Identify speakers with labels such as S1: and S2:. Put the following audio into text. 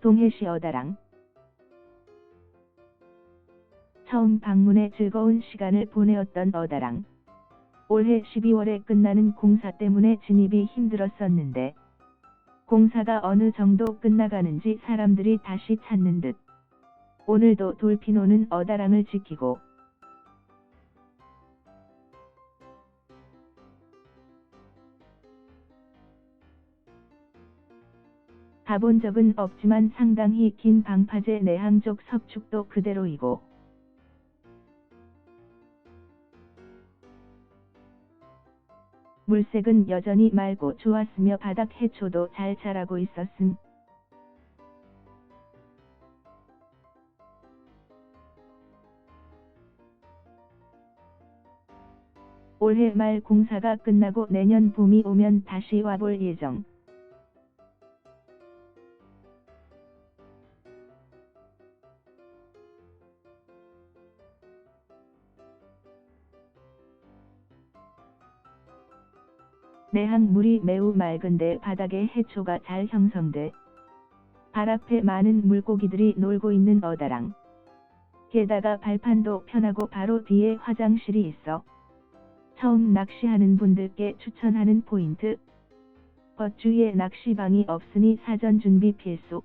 S1: 동해시 어다랑. 처음 방문에 즐거운 시간을 보내었던 어다랑. 올해 12월에 끝나는 공사 때문에 진입이 힘들었었는데 공사가 어느 정도 끝나가는지 사람들이 다시 찾는 듯. 오늘도 돌피노는 어다랑을 지키고 가본 적은 없지만 상당히 긴 방파제 내항적 석축도 그대로이고 물색은 여전히 맑고 좋았으며 바닥 해초도 잘 자라고 있었음. 올해 말 공사가 끝나고 내년 봄이 오면 다시 와볼 예정. 내항 물이 매우 맑은데 바닥에 해초가 잘 형성돼. 발 앞에 많은 물고기들이 놀고 있는 어다랑. 게다가 발판도 편하고 바로 뒤에 화장실이 있어. 처음 낚시하는 분들께 추천하는 포인트. 벗주위에 낚시방이 없으니 사전 준비 필수